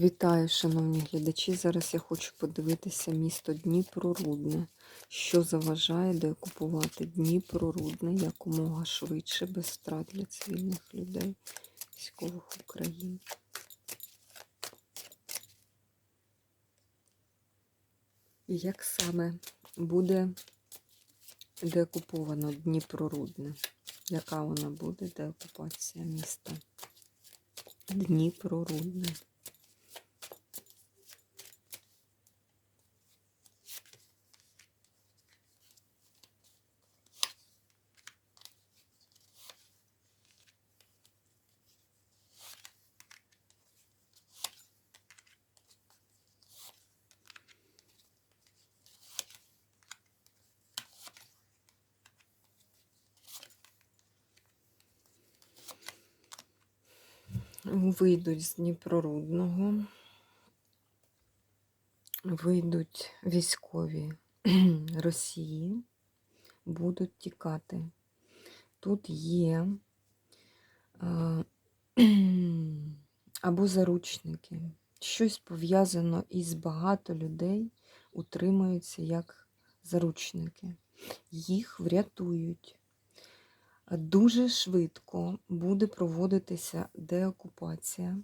Вітаю, шановні глядачі. Зараз я хочу подивитися місто Дніпро-Рудне, що заважає деокупувати Дніпро-Рудне якомога швидше, без втрат для цивільних людей, військових України. І як саме буде деокуповано Дніпро-Рудне? Яка вона буде деокупація міста? Дніпро-Рудне. Вийдуть з Дніпрорудного, вийдуть військові Росії, будуть тікати. Тут є або заручники. Щось пов'язано із багато людей утримуються як заручники. Їх врятують. Дуже швидко буде проводитися деокупація,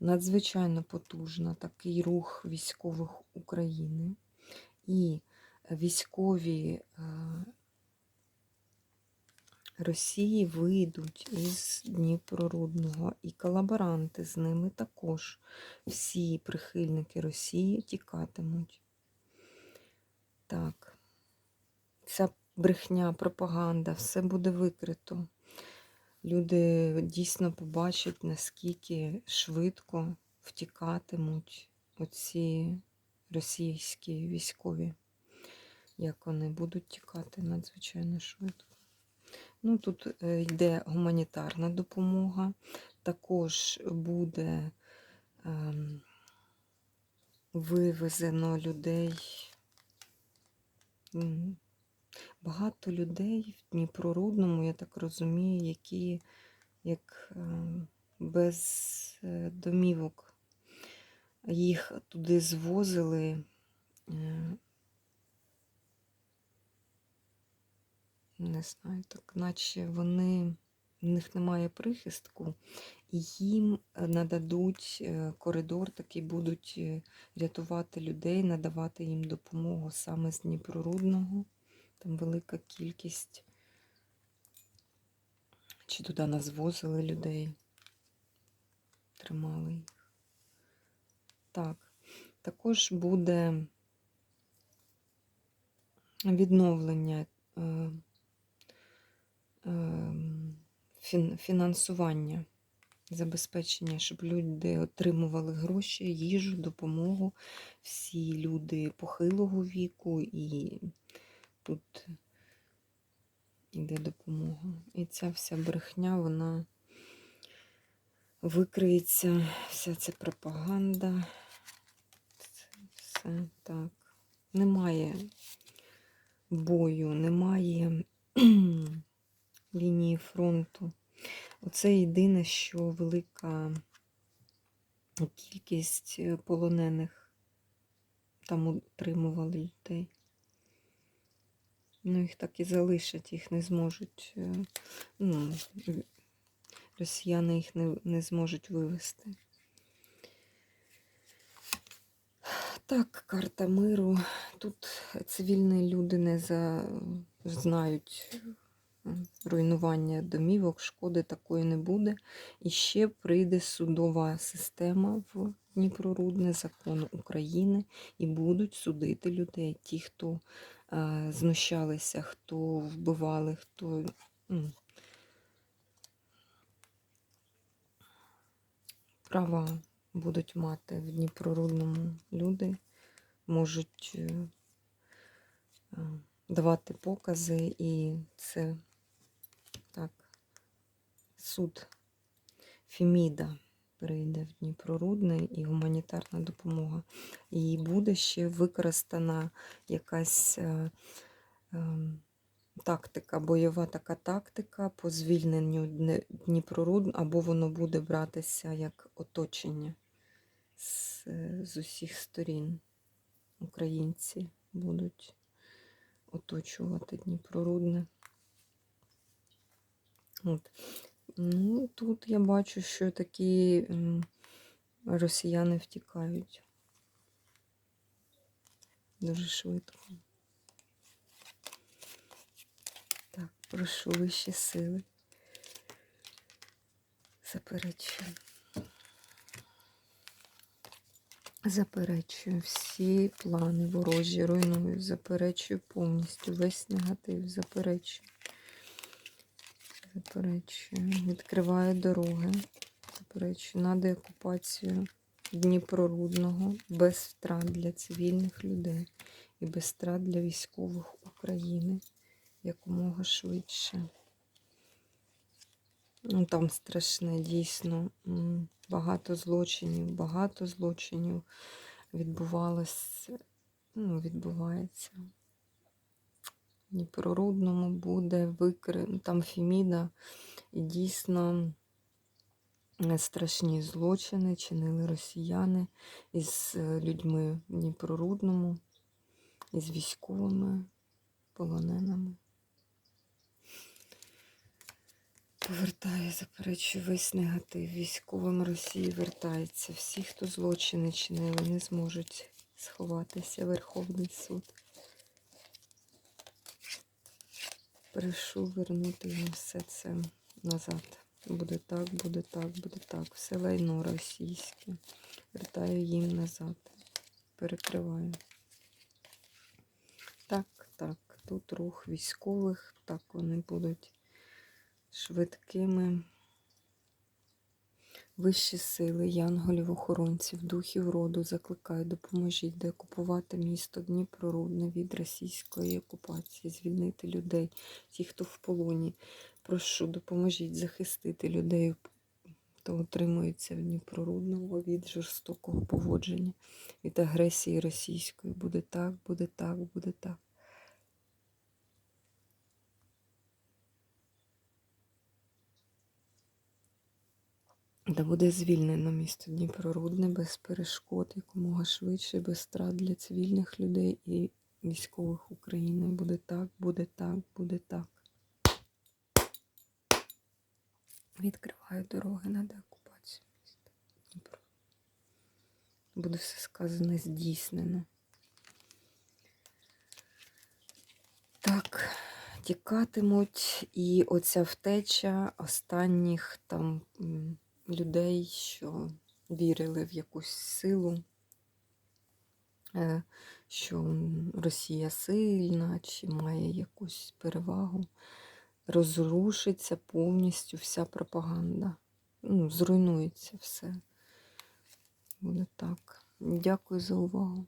надзвичайно потужна такий рух військових України. І військові е, Росії вийдуть із Дніпрорудного, і колаборанти з ними також. Всі прихильники Росії тікатимуть. Так, ця брехня, пропаганда, все буде викрито. Люди дійсно побачать, наскільки швидко втікатимуть оці російські військові, як вони будуть тікати надзвичайно швидко. Ну, Тут е, йде гуманітарна допомога, також буде ем, вивезено людей. Багато людей в Дніпрорудному, я так розумію, які як ем, без е, домівок їх туди звозили. Е, не знаю, так наче вони, в них немає прихистку, і їм нададуть е, коридор, такий будуть рятувати людей, надавати їм допомогу саме з Дніпрорудного. Там велика кількість. Чи туди нас возили людей, тримали їх. Так, також буде відновлення е, е, фінансування, забезпечення, щоб люди отримували гроші, їжу, допомогу, всі люди похилого віку і тут йде допомога. І ця вся брехня, вона викриється, вся ця пропаганда. Все так. Немає бою, немає лінії фронту. Оце єдине, що велика кількість полонених там утримували людей. Ну, їх так і залишать, їх не зможуть. е, ну, Росіяни їх не, не зможуть вивести. Так, карта миру. Тут цивільні люди не за... знають е, руйнування домівок, шкоди такої не буде. І ще прийде судова система в Дніпрорудне, закон України, і будуть судити людей, ті, хто знущалися, хто вбивали, хто. Ну, права будуть мати в Дніпрорудному люди, можуть е, давати покази, і це так, суд Феміда прийде в Дніпрорудне і гуманітарна допомога. І буде ще використана якась е, е, тактика, бойова така тактика по звільненню Дніпрорудного, або воно буде братися як оточення. з, з усіх сторін. Українці будуть оточувати Дніпрорудне. От. Ну, тут я бачу, що такі росіяни втікають. Дуже швидко. Так, прошу вищі сили. Заперечую. Заперечую всі плани ворожі, руйную, заперечую повністю весь негатив, заперечую. Заперечую. Відкриваю дороги. Заперечую на деокупацію Дніпрорудного без втрат для цивільних людей і без втрат для військових України якомога швидше. Ну, там страшне, дійсно. Багато злочинів, багато злочинів відбувалось, ну, відбувається. Дніпрорудному буде викри... там Феміда, і дійсно е, страшні злочини чинили росіяни із е, людьми в Дніпрорудному, із військовими полоненими. Повертаю, заперечую весь негатив. Військовим Росії вертається. Всі, хто злочини чинили, не зможуть сховатися. Верховний суд. Прошу вернути їм все це назад. Буде так, буде так, буде так. Все лайно російське. Вертаю їм назад. Перекриваю. Так, так. Тут рух військових. Так вони будуть швидкими. Вищі сили, янголів, охоронців, духів роду закликаю, допоможіть деокупувати місто Дніпрорудне від російської окупації, звільнити людей, ті, хто в полоні. Прошу, допоможіть захистити людей, хто утримується в Дніпрорудному від жорстокого поводження, від агресії російської. Буде так, буде так, буде так. Та буде звільнено місто Дніпрорудне без перешкод, якомога швидше, без страт для цивільних людей і військових України. Буде так, буде так, буде так. Відкриваю дороги на деокупацію міста Дніпро. Буде все сказане здійснено. Так, тікатимуть, і оця втеча останніх там людей, що вірили в якусь силу, е, що Росія сильна чи має якусь перевагу, розрушиться повністю вся пропаганда. Ну, зруйнується все. Буде так. Дякую за увагу.